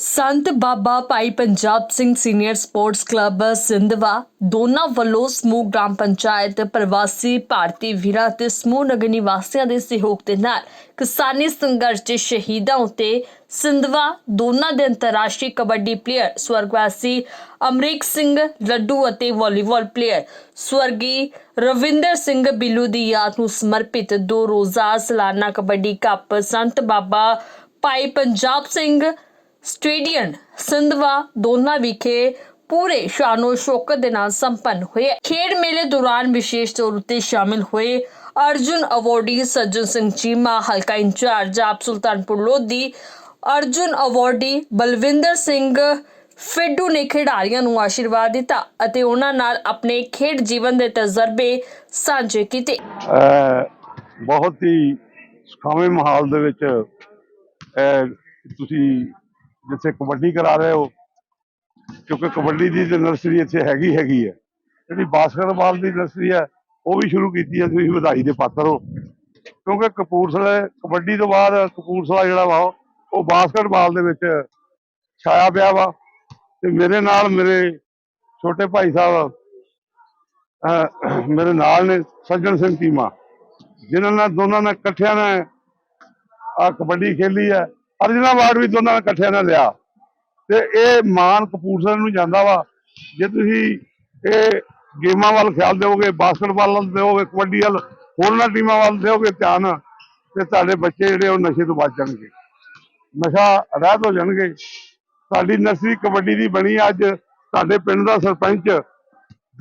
Sant Baba Bhai Punjab Singh senior sports club Sindhwan Dona ਵੱਲੋਂ ਸਮੂਹ gram panchayat ਪ੍ਰਵਾਸੀ ਭਾਰਤੀ ਵੀਰਾਂ ਅਤੇ ਸਮੂਹ ਨਗਰ ਨਿਵਾਸੀਆਂ ਦੇ ਸਹਿਯੋਗ ਦੇ ਨਾਲ ਕਿਸਾਨੀ ਸੰਘਰਸ਼ ਦੇ ਸ਼ਹੀਦਾਂ ਉਤੇ ਸਿੰਧਵਾ ਦੋਨਾਂ ਦੇ ਅੰਤਰਰਾਸ਼ਟਰੀ ਕਬੱਡੀ ਪਲੇਅਰ ਸਵਰਗਵਾਸੀ ਅਮਰੀਕ ਸਿੰਘ ਲੱਡੂ ਅਤੇ ਵਾਲੀਬਾਲ ਪਲੇਅਰ ਸਵਰਗੀ ਰਵਿੰਦਰ ਸਿੰਘ ਬਿੱਲੂ ਦੀ ਯਾਦ ਨੂੰ ਸਮਰਪਿਤ ਦੋ ਰੋਜ਼ਾ ਸਾਲਾਨਾ ਕਬੱਡੀ ਕੱਪ ਸੰਤ ਬਾਬਾ ਭਾਈ ਪੰਜਾਬ ਸਿੰਘ, ਸਟੇਡੀਅਮ ਸਿੰਧਵਾ ਦੋਨਾ ਵਿਖੇ ਪੂਰੇ ਸ਼ਾਨੋ ਸ਼ੌਕਤ ਦੇ ਨਾਲ ਸੰਪੰਨ ਹੋਏ। ਖੇਡ ਮੇਲੇ ਦੌਰਾਨ ਵਿਸ਼ੇਸ਼ ਤੌਰ ਉੱਤੇ ਸ਼ਾਮਿਲ ਹੋਏ ਅਰਜੁਨ ਅਵਾਰਡੀ ਸੱਜਣ ਸਿੰਘ ਚੀਮਾ, ਹਲਕਾ ਇੰਚਾਰਜ ਆਪ ਸੁਲਤਾਨਪੁਰ ਲੋਧੀ, ਅਰਜੁਨ ਅਵਾਰਡੀ ਬਲਵਿੰਦਰ ਸਿੰਘ ਫਿੱਡੂ ਨੇ ਖਿਡਾਰੀਆਂ ਨੂੰ ਆਸ਼ੀਰਵਾਦ ਦਿੱਤਾ ਅਤੇ ਉਹਨਾਂ ਨਾਲ ਆਪਣੇ ਖੇਡ ਜੀਵਨ ਦੇ ਤਜਰਬੇ ਸਾਂਝੇ ਕੀਤੇ। ਬਹੁਤ ਹੀ ਸੁਖਾਵੇਂ ਮਾਹੌਲ ਦੇ ਵਿੱਚ ਤੁਸੀਂ ਜਿੱਥੇ ਕਬੱਡੀ ਕਰਾ ਰਹੇ ਹੋ, ਕਿਉਂਕਿ ਕਬੱਡੀ ਦੀ ਨਰਸਰੀ ਇੱਥੇ ਹੈਗੀ ਹੈਗੀ ਹੈ। ਜਿਹੜੀ ਬਾਸਕਟਬਾਲ ਦੀ ਨਰਸਰੀ ਹੈ, ਉਹ ਵੀ ਸ਼ੁਰੂ ਕੀਤੀ ਹੈ, ਤੁਸੀਂ ਵਧਾਈ ਦੇ ਪਾਤਰ ਹੋ। ਕਿਉਂਕਿ ਕਪੂਰਥਲੇ, ਕਬੱਡੀ ਤੋਂ ਬਾਅਦ ਕਪੂਰਥਲਾ ਜਿਹੜਾ ਵਾ, ਉਹ ਬਾਸਕਟਬਾਲ ਦੇ ਵਿੱਚ ਛਾਇਆ ਪਿਆ ਵਾ। ਤੇ ਮੇਰੇ ਨਾਲ ਮੇਰੇ ਛੋਟੇ ਭਾਈ ਸਾਹਿਬ ਮੇਰੇ ਨਾਲ ਨੇ ਸੱਜਣ ਸਿੰਘ ਚੀਮਾ ਜਿਨ੍ਹਾਂ ਨਾਲ ਦੋਨਾਂ ਨੇ ਇਕੱਠਿਆਂ ਨੇ ਆ ਕਬੱਡੀ ਖੇਲੀ ਹੈ, ਅਰਜਨਾ ਵਾਰਡ ਵੀ ਦੋਨਾਂ ਨੇ ਇਕੱਠਿਆਂ ਨੇ ਲਿਆ। ਤੇ ਇਹ ਮਾਨ ਕਪੂਰਥਲੇ ਨੂੰ ਜਾਂਦਾ ਵਾ। ਜੇ ਤੁਸੀਂ ਇਹ ਗੇਮਾਂ ਵੱਲ ਖਿਆਲ ਦਿਓਗੇ, ਬਾਸਕਟਬਾਲ ਵੱਲ ਦਿਓਗੇ, ਕਬੱਡੀ ਵੱਲ, ਹੋਰਨਾਂ ਟੀਮਾਂ ਵੱਲ ਦਿਓਗੇ ਧਿਆਨ, ਤੇ ਤੁਹਾਡੇ ਬੱਚੇ ਜਿਹੜੇ ਉਹ ਨਸ਼ੇ ਤੋਂ ਬਚ ਜਾਣਗੇ। ਨਸ਼ਾ ਰਹਿਤ ਹੋ ਜਾਣਗੇ। ਸਾਡੀ ਨਸਲੀ ਕਬੱਡੀ ਦੀ ਬਣੀ ਅੱਜ ਸਾਡੇ ਪਿੰਡ ਦਾ ਸਰਪੰਚ,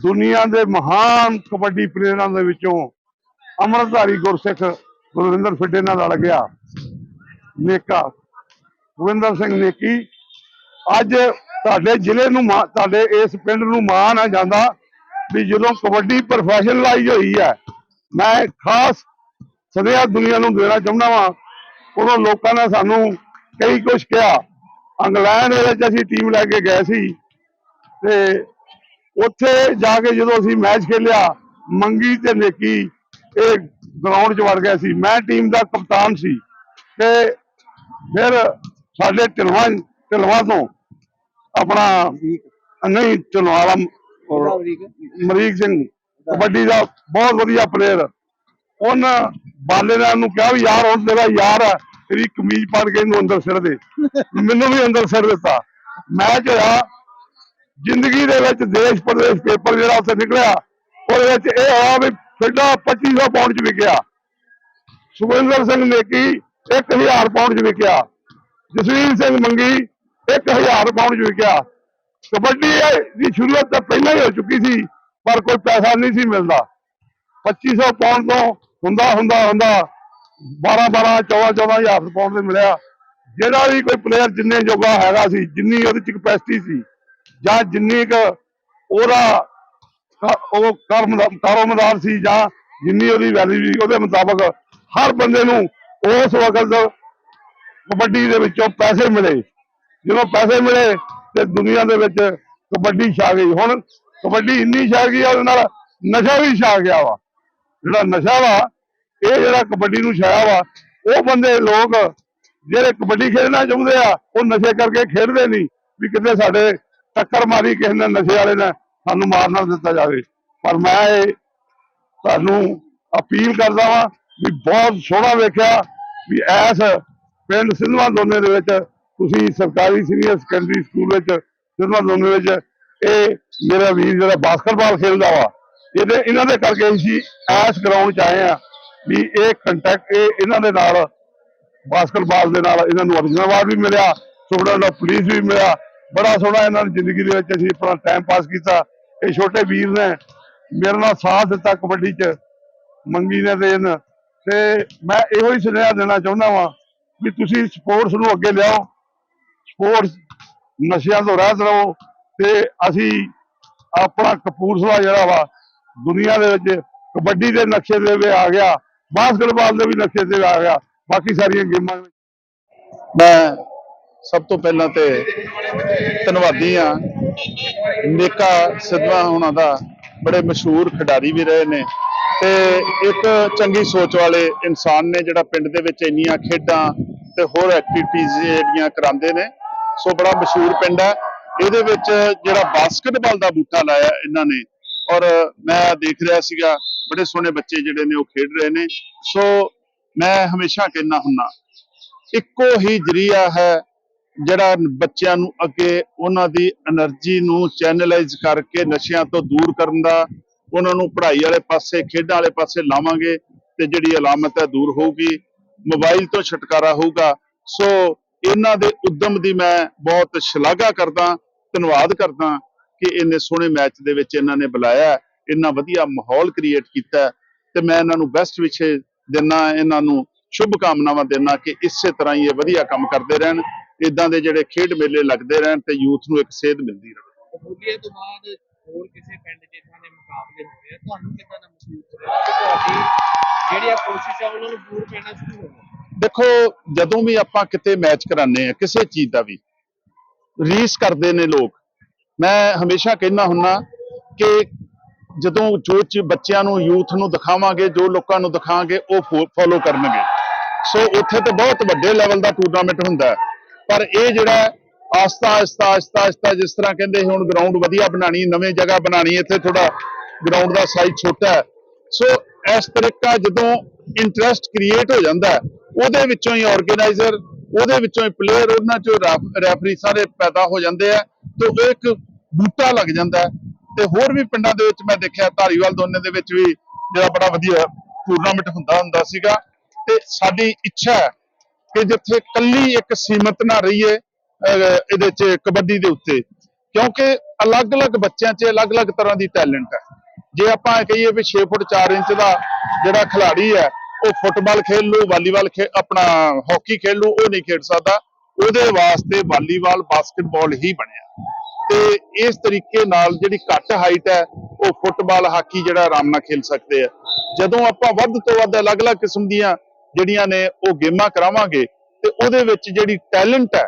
ਦੁਨੀਆ ਦੇ ਮਹਾਨ ਕਬੱਡੀ ਪਲੇਅਰਾਂ ਦੇ ਵਿੱਚੋਂ ਅੰਮ੍ਰਿਤਧਾਰੀ ਗੁਰਸਿੱਖ ਗੁਰਵਿੰਦਰ ਫਿੱਡੇ ਨਾਲ ਲੜ ਗਿਆ, ਨੇਕਾ, ਗੁਰਵਿੰਦਰ ਸਿੰਘ ਨੇਕੀ। ਅੱਜ ਤੁਹਾਡੇ ਜ਼ਿਲ੍ਹੇ ਨੂੰ ਮਾਣ- ਤੁਹਾਡੇ ਇਸ ਪਿੰਡ ਨੂੰ ਮਾਣ ਆ ਜਾਂਦਾ ਵੀ ਜਦੋਂ ਕਬੱਡੀ ਪ੍ਰੋਫੈਸ਼ਨਲਾਈਜ਼ ਹੋਈ ਹੈ, ਮੈਂ ਖਾਸ ਸਦਿਆ ਦੁਨੀਆ ਨੂੰ ਦੇਣਾ ਚਾਹੁੰਦਾ ਵਾਂ। ਉਦੋਂ ਲੋਕਾਂ ਨੇ ਸਾਨੂੰ ਕਈ ਕੁਝ ਕਿਹਾ। ਇੰਗਲੈਂਡ ਦੇ ਵਿੱਚ ਅਸੀਂ ਟੀਮ ਲੈ ਕੇ ਗਏ ਸੀ ਤੇ ਉੱਥੇ ਜਾ ਕੇ ਜਦੋਂ ਅਸੀਂ ਮੈਚ ਖੇਲਿਆ, ਮੰਗੀ ਤੇ ਨੇਕੀ ਇਹ ਗਰਾਊਂਡ 'ਚ ਵੜ ਗਿਆ ਸੀ। ਮੈਂ ਟੀਮ ਦਾ ਕਪਤਾਨ ਸੀ ਤੇ ਫਿਰ ਸਾਡੇ ਢਿਲਵਾਂ ਢਿਲਵਾਂ ਤੋਂ ਆਪਣਾ ਨਹੀਂ ਢਿਲਵਾਂ ਵਾਲਾ ਔਰ ਮਰੀਕ ਸਿੰਘ ਕਬੱਡੀ ਦਾ ਬਹੁਤ ਵਧੀਆ ਪਲੇਅਰ ਉਹਨਾਂ ਬਾਲੇ ਨੇ ਕਿਹਾ ਵੀ ਯਾਰ ਹੁਣ ਤੇਰਾ ਯਾਰ ਹੈ ਤੇਰੀ ਕਮੀਜ਼ ਪੜ ਕੇ ਇਹਨੂੰ ਅੰਦਰ ਸਿਰ ਦੇ। ਮੈਨੂੰ ਵੀ ਅੰਦਰ ਸਿਰ ਦਿੱਤਾ। ਮੈਚ ਹੋਇਆ ਜ਼ਿੰਦਗੀ ਦੇ ਵਿੱਚ ਦੇਸ਼ ਪ੍ਰਦੇਸ਼ ਪੇਪਰ ਜਿਹੜਾ ਉੱਥੇ ਨਿਕਲਿਆ ਉਹਦੇ ਵਿੱਚ ਇਹ ਹੋਇਆ ਵੀ ਫਿੱਡਾ 2500 ਪਾਉਂਡ ਚ ਵਿਕਿਆ। ਸੁਖਵਿੰਦਰ ਸਿੰਘ ਨੇਕੀ 1000 ਪਾਉਂਡ ਚ ਵਿਕਿਆ। ਜਸਵੀਰ ਸਿੰਘ ਮੰਗੀ 1000 ਪਾਉਂਡ ਚ ਵਿਕਿਆ। ਕਬੱਡੀ ਦੀ ਸ਼ੁਰੂਆਤ ਤਾਂ ਪਹਿਲਾਂ ਹੀ ਹੋ ਚੁੱਕੀ ਸੀ, ਪਰ ਕੋਈ ਪੈਸਾ ਨਹੀਂ ਸੀ ਮਿਲਦਾ। 2500 ਪਾਉਂਡ ਤੋਂ ਹੁੰਦਾ ਹੁੰਦਾ ਹੁੰਦਾ 12 12 14 14000 ਪਾਉਂਡ ਤੇ ਮਿਲਿਆ। ਜਿਹੜਾ ਵੀ ਕੋਈ ਪਲੇਅਰ ਜਿੰਨੇ ਜੋਗਾ ਹੈਗਾ ਸੀ, ਜਿੰਨੀ ਉਹਦੇ ਚ ਕਪੈਸਿਟੀ ਸੀ ਜਾਂ ਜਿੰਨੀ ਕੁ ਉਹਦਾ ਉਹ ਕਰਮ ਕਾਰੋਬਾਰ ਸੀ ਜਾਂ ਜਿੰਨੀ ਉਹਦੀ ਵੈਲਿਊ ਸੀ, ਉਹਦੇ ਮੁਤਾਬਕ ਹਰ ਬੰਦੇ ਨੂੰ ਉਸ ਵਕਤ ਕਬੱਡੀ ਦੇ ਵਿੱਚੋਂ ਪੈਸੇ ਮਿਲੇ। ਜਦੋਂ ਪੈਸੇ ਮਿਲੇ ਤੇ ਦੁਨੀਆ ਦੇ ਵਿੱਚ ਕਬੱਡੀ ਛਾ ਗਈ। ਹੁਣ ਕਬੱਡੀ ਇੰਨੀ ਛਾ ਗਈ ਉਹਦੇ ਨਾਲ ਨਸ਼ਾ ਵੀ ਛਾ ਗਿਆ ਵਾ। ਜਿਹੜਾ ਨਸ਼ਾ ਵਾ, ਇਹ ਜਿਹੜਾ ਕਬੱਡੀ ਨੂੰ ਛਾਇਆ ਵਾ, ਉਹ ਬੰਦੇ ਲੋਕ ਜਿਹੜੇ ਕਬੱਡੀ ਖੇਡਣਾ ਚਾਹੁੰਦੇ ਆ, ਉਹ ਨਸ਼ੇ ਕਰਕੇ ਖੇਡਦੇ ਨਹੀਂ ਵੀ ਕਿਤੇ ਸਾਡੇ ਟੱਕਰ ਮਾਰੀ ਕਿਸੇ ਨੇ ਨਸ਼ੇ ਵਾਲੇ ਨੇ। ਸਾਨੂੰ ਮਾਰ ਨਾ ਦਿੱਤਾ ਜਾਵੇ। ਪਰ ਮੈਂ ਇਹ ਤੁਹਾਨੂੰ ਅਪੀਲ ਕਰਦਾ ਵਾਂ ਵੀ ਬਹੁਤ ਸੋਹਣਾ ਵੇਖਿਆ ਵੀ ਐਸ ਪਿੰਡ ਸਿੰਧਵਾ ਦੋਨੇ ਦੇ ਵਿੱਚ ਤੁਸੀਂ ਸਰਕਾਰੀ ਸੀਨੀਅਰ ਸੈਕੰਡਰੀ ਸਕੂਲ ਵਿੱਚ ਸਿੰਧਵਾ ਦੋਨੇ ਵਿੱਚ ਇਹ ਮੇਰਾ ਵੀਰ ਜਿਹੜਾ ਬਾਸਕਟਬਾਲ ਖੇਡਦਾ ਵਾ, ਇਹਦੇ ਇਹਨਾਂ ਦੇ ਕਰਕੇ ਅਸੀਂ ਐਸ ਗਰਾਊਂਡ 'ਚ ਆਏ ਆ ਵੀ ਇਹ ਕੰਟੈਕਟ ਇਹ ਇਹਨਾਂ ਦੇ ਨਾਲ, ਬਾਸਕਟਬਾਲ ਦੇ ਨਾਲ ਇਹਨਾਂ ਨੂੰ ਅਰਜਨ ਅਵਾਰਡ ਵੀ ਮਿਲਿਆ, ਸੋਹਣਾ ਪੁਲਿਸ ਵੀ ਮਿਲਿਆ, ਬੜਾ ਸੋਹਣਾ ਇਹਨਾਂ ਦੀ ਜ਼ਿੰਦਗੀ ਦੇ ਵਿੱਚ ਅਸੀਂ ਆਪਣਾ ਟਾਈਮ ਪਾਸ ਕੀਤਾ। ਇਹ ਛੋਟੇ ਵੀਰ ਨੇ ਮੇਰੇ ਨਾਲ ਸਾਥ ਦਿੱਤਾ ਕਬੱਡੀ 'ਚ, ਮੰਗੀ ਨੇ ਤੇ ਤੇ ਮੈਂ ਇਹੋ ਹੀ ਸੁਨੇਹਾ ਦੇਣਾ ਚਾਹੁੰਦਾ ਵਾਂ ਵੀ ਤੁਸੀਂ ਸਪੋਰਟਸ ਨੂੰ ਅੱਗੇ ਲਿਆਓ ਸਪੋਰਟਸ ਨਸ਼ਿਆਂ ਤੋਂ ਰਹਿਤ ਰਹੋ ਤੇ ਅਸੀਂ ਆਪਣਾ ਕਪੂਰਥਲਾ ਜਿਹੜਾ ਵਾ, ਦੁਨੀਆ ਦੇ ਵਿੱਚ ਕਬੱਡੀ ਦੇ ਨਕਸ਼ੇ ਦੇ ਵੀ ਆ ਗਿਆ, ਬਾਸਕਟਬਾਲ ਦੇ ਵੀ ਨਕਸ਼ੇ ਤੇ ਆ ਗਿਆ, ਬਾਕੀ ਸਾਰੀਆਂ ਗੇਮਾਂ ਮੈਂ ਸਭ ਤੋਂ ਪਹਿਲਾਂ ਤੇ ਧੰਨਵਾਦੀ ਆ ਨੇਕਾ ਸਿੱਧਵਾ ਉਹਨਾਂ ਦਾ ਬੜੇ ਮਸ਼ਹੂਰ ਖਿਡਾਰੀ ਵੀ ਰਹੇ ਨੇ ਤੇ ਇੱਕ ਚੰਗੀ ਸੋਚ ਵਾਲੇ ਇਨਸਾਨ ਨੇ ਜਿਹੜਾ ਪਿੰਡ ਦੇ ਵਿੱਚ ਇੰਨੀਆਂ ਖੇਡਾਂ ਤੇ ਹੋਰ ਐਕਟੀਵਿਟੀਜ਼ ਜਿਹੜੀਆਂ ਕਰਾਉਂਦੇ ਨੇ, ਸੋ ਬੜਾ ਮਸ਼ਹੂਰ ਪਿੰਡ ਹੈ। ਇਹਦੇ ਵਿੱਚ ਜਿਹੜਾ ਬਾਸਕਟਬਾਲ ਦਾ ਬੂਟਾ ਲਾਇਆ ਇਹਨਾਂ ਨੇ ਔਰ ਮੈਂ ਦੇਖ ਰਿਹਾ ਸੀਗਾ, ਬੜੇ ਸੋਹਣੇ ਬੱਚੇ ਜਿਹੜੇ ਨੇ ਉਹ ਖੇਡ ਰਹੇ ਨੇ। ਸੋ ਮੈਂ ਹਮੇਸ਼ਾ ਕਹਿੰਦਾ ਹੁੰਨਾ ਇੱਕੋ ਹੀ ਜਰੀਆ ਹੈ ਜਿਹੜਾ ਬੱਚਿਆਂ ਨੂੰ ਅੱਗੇ ਉਹਨਾਂ ਦੀ એનર્ਜੀ ਨੂੰ ਚੈਨਲਾਈਜ਼ ਕਰਕੇ ਨਸ਼ਿਆਂ ਤੋਂ ਦੂਰ ਕਰਨ ਦਾ, ਉਹਨਾਂ ਨੂੰ ਪੜ੍ਹਾਈ ਵਾਲੇ ਪਾਸੇ, ਖੇਡਾਂ ਵਾਲੇ ਪਾਸੇ ਲਾਵਾਂਗੇ ਤੇ ਜਿਹੜੀ ਅਲਾਮਤ ਹੈ ਦੂਰ ਹੋਊਗੀ ਮੋਬਾਈਲ ਤੋਂ ਛੁਟਕਾਰਾ ਹੋਊਗਾ। ਸੋ ਇਹਨਾਂ ਦੇ ਉਦਮ ਦੀ ਮੈਂ ਬਹੁਤ ਸ਼ਲਾਘਾ ਕਰਦਾ, ਧੰਨਵਾਦ ਕਰਦਾ ਕਿ ਇੰਨੇ ਸੋਹਣੇ ਮੈਚ ਦੇ ਵਿੱਚ ਇਹਨਾਂ ਨੇ ਬੁਲਾਇਆ ਇੰਨਾ ਵਧੀਆ ਮਾਹੌਲ ਕ੍ਰੀਏਟ ਕੀਤਾ ਤੇ ਮੈਂ ਇਹਨਾਂ ਨੂੰ ਬੈਸਟ ਵਿਸ਼ੇ ਦਿੰਨਾ, ਇਹਨਾਂ ਨੂੰ ਸ਼ੁਭ ਕਾਮਨਾਵਾਂ ਦਿੰਨਾ ਕਿ ਇਸੇ ਤਰ੍ਹਾਂ ਹੀ ਇਹ ਵਧੀਆ ਕੰਮ ਕਰਦੇ ਰਹਿਣ। ਇਦਾਂ ਦੇ ਜਿਹੜੇ ਖੇਡ ਮੇਲੇ ਲੱਗਦੇ ਰਹਿਣ ਤੇ ਯੂਥ ਨੂੰ ਇੱਕ ਸੇਧ ਮਿਲਦੀ ਰਹੇ। ਕਬੂਲੀਏ ਤੋਂ ਬਾਅਦ ਹੋਰ ਕਿਸੇ ਪਿੰਡ ਜਿੱਥਾਂ ਦੇ ਮੁਕਾਬਲੇ ਹੋ ਰਹੇ ਆ? ਤੁਹਾਨੂੰ ਕਿੱਦਾਂ ਦਾ ਮਹਿਸੂਸ ਹੋ ਰਿਹਾ ਕਿ ਤੁਹਾਡੀ ਜਿਹੜੀ ਆ ਕੋਸ਼ਿਸ਼ ਆ ਉਹਨਾਂ ਨੂੰ ਦੂਰ ਪੈਣਾ ਸ਼ੁਰੂ ਹੋ ਗਿਆ? ਦੇਖੋ ਜਦੋਂ ਵੀ ਆਪਾਂ ਕਿਤੇ ਮੈਚ ਕਰਾਉਂਦੇ ਆ ਕਿਸੇ ਚੀਜ਼ ਦਾ ਵੀ ਰੀਸ ਕਰਦੇ ਨੇ ਲੋਕ। ਮੈਂ ਹਮੇਸ਼ਾ ਕਹਿੰਦਾ ਹੁੰਨਾ ਕਿ ਜਦੋਂ ਜੋ ਚ ਬੱਚਿਆਂ ਨੂੰ ਯੂਥ ਨੂੰ ਦਿਖਾਵਾਂਗੇ ਜੋ ਲੋਕਾਂ ਨੂੰ ਦਿਖਾਵਾਂਗੇ ਉਹ ਫੋਲੋ ਕਰਨਗੇ। ਸੋ ਉੱਥੇ ਤੇ ਬਹੁਤ ਵੱਡੇ ਲੈਵਲ ਦਾ ਟੂਰਨਾਮੈਂਟ ਹੁੰਦਾ। ਹੈ। ਪਰ ਇਹ ਜਿਹੜਾ ਹੈ, ਆਸਤਾ ਆਸਤਾ ਆਸਤਾ ਆਸਤਾ ਜਿਸ ਤਰ੍ਹਾਂ ਕਹਿੰਦੇ ਹੁਣ ਗਰਾਊਂਡ ਵਧੀਆ ਬਣਾਣੀ ਨਵੇਂ ਜਗ੍ਹਾ ਬਣਾਣੀ ਇੱਥੇ ਥੋੜਾ ਗਰਾਊਂਡ ਦਾ ਸਾਈਜ਼ ਛੋਟਾ ਹੈ। ਸੋ ਇਸ ਤਰੀਕਾ ਜਦੋਂ ਇੰਟਰਸਟ ਕ੍ਰੀਏਟ ਹੋ ਜਾਂਦਾ ਉਹਦੇ ਵਿੱਚੋਂ ਹੀ ਆਰਗੇਨਾਈਜ਼ਰ ਉਹਦੇ ਵਿੱਚੋਂ ਹੀ ਪਲੇਅਰ ਉਹਨਾਂ ਚੋਂ ਰੈਫਰੀ ਸਾਰੇ ਪੈਦਾ ਹੋ ਜਾਂਦੇ ਆ ਤੇ ਉਹ ਇੱਕ ਬੂਟਾ ਲੱਗ ਜਾਂਦਾ ਤੇ ਹੋਰ ਵੀ ਪਿੰਡਾਂ ਦੇ ਵਿੱਚ ਮੈਂ ਦੇਖਿਆ ਧਾਰੀਵਾਲ ਦੋਨੇ ਦੇ ਵਿੱਚ ਵੀ ਜਿਹੜਾ ਬੜਾ ਵਧੀਆ ਟੂਰਨਾਮੈਂਟ ਹੁੰਦਾ ਹੁੰਦਾ ਸੀਗਾ। ਤੇ ਸਾਡੀ ਇੱਛਾ ਕਿ ਜਿੱਥੇ ਕੱਲੀ ਇੱਕ ਸੀਮਤ ਨਾ ਰਹੀਏ ਇਹਦੇ ਚ ਕਬੱਡੀ ਦੇ ਉੱਤੇ। ਕਿਉਂਕਿ ਅਲੱਗ-ਅਲੱਗ ਬੱਚਿਆਂ 'ਚ ਅਲੱਗ-ਅਲੱਗ ਤਰ੍ਹਾਂ ਦੀ ਟੈਲੈਂਟ ਹੈ। ਜੇ ਆਪਾਂ ਇਹ ਕਹੀਏ ਵੀ 6 ਫੁੱਟ 4 ਇੰਚ ਦਾ ਜਿਹੜਾ ਖਿਡਾਰੀ ਹੈ, ਉਹ ਫੁੱਟਬਾਲ ਖੇਡ ਲੂ, ਵਾਲੀਬਾਲ ਖੇ, ਆਪਣਾ ਹਾਕੀ ਖੇਡ ਲੂ, ਉਹ ਨਹੀਂ ਖੇਡ ਸਕਦਾ। ਉਹਦੇ ਵਾਸਤੇ ਵਾਲੀਬਾਲ, ਬਾਸਕਟਬਾਲ ਹੀ ਬਣਿਆ। ਤੇ ਇਸ ਤਰੀਕੇ ਨਾਲ ਜਿਹੜੀ ਘੱਟ ਹਾਈਟ ਹੈ, ਉਹ ਫੁੱਟਬਾਲ, ਹਾਕੀ ਜਿਹੜਾ ਆਰਾਮ ਨਾਲ ਖੇਲ ਸਕਦੇ ਆ। ਜਦੋਂ ਆਪਾਂ ਵੱਧ ਤੋਂ ਵੱਧ ਅਲੱਗ-ਅਲੱਗ ਕਿਸਮ ਦੀਆਂ ਜਿਹੜੀਆਂ ਨੇ ਉਹ ਗੇਮਾਂ ਕਰਾਵਾਂਗੇ ਤੇ ਉਹਦੇ ਵਿੱਚ ਜਿਹੜੀ ਟੈਲੈਂਟ ਹੈ,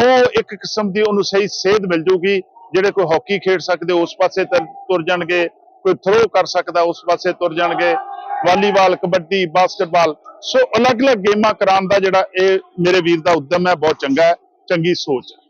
ਉਹ ਇੱਕ ਕਿਸਮ ਦੀ ਉਹਨੂੰ ਸਹੀ ਸੇਧ ਮਿਲ ਜੂਗੀ। ਜਿਹੜੇ ਕੋਈ ਹਾਕੀ ਖੇਡ ਸਕਦੇ, ਉਸ ਪਾਸੇ ਤੁਰ ਜਾਣਗੇ। ਕੋਈ ਥਰੋ ਕਰ ਸਕਦਾ, ਉਸ ਪਾਸੇ ਤੁਰ ਜਾਣਗੇ। ਵਾਲੀਬਾਲ, ਕਬੱਡੀ ਬਾਸਕਟਬਾਲ ਸੋ ਅਲੱਗ-ਅਲੱਗ ਗੇਮਾਂ ਕਰਾਉਣ ਦਾ ਜਿਹੜਾ ਇਹ ਮੇਰੇ ਵੀਰ ਦਾ ਉਦਮ ਹੈ, ਬਹੁਤ ਚੰਗਾ ਹੈ, ਚੰਗੀ ਸੋਚ ਹੈ।